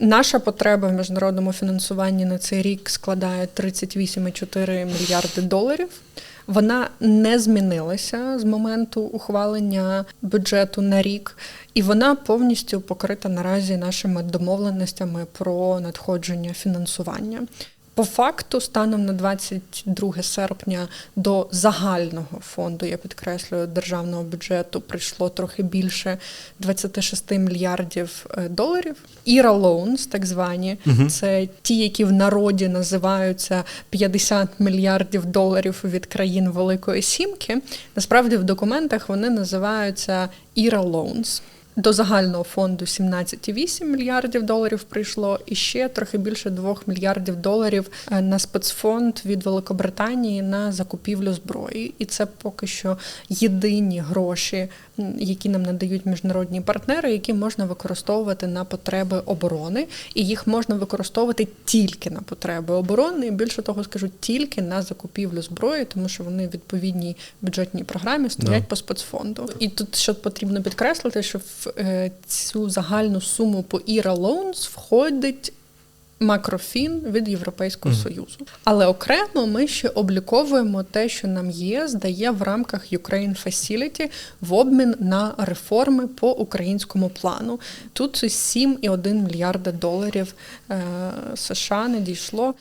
Наша потреба в міжнародному фінансуванні на цей рік складає 38,4 мільярди доларів. Вона не змінилася з моменту ухвалення бюджету на рік, і вона повністю покрита наразі нашими домовленостями про надходження фінансування. По факту, станом на 22 серпня до загального фонду, я підкреслюю, державного бюджету прийшло трохи більше 26 мільярдів е, доларів. Іра loans, так звані, угу. це ті, які в народі називаються 50 мільярдів доларів від країн Великої Сімки. Насправді в документах вони називаються Іра loans. До загального фонду 17,8 мільярдів доларів прийшло, і ще трохи більше 2 мільярдів доларів е, на спецфонд від Великобританії на закупівлю зброї. І це поки що єдині гроші, які нам надають міжнародні партнери, які можна використовувати на потреби оборони, і їх можна використовувати тільки на потреби оборони. І більше того, скажу тільки на закупівлю зброї, тому що вони в відповідній бюджетній програмі стоять yeah. по спецфонду. І тут що потрібно підкреслити, що в Е, цю загальну суму по IRA Loans входить макрофін від Європейського mm. Союзу. Але окремо ми ще обліковуємо те, що нам є, здає в рамках Ukraine Facility в обмін на реформи по українському плану. Тут 7,1 мільярда доларів е, США не дійшло.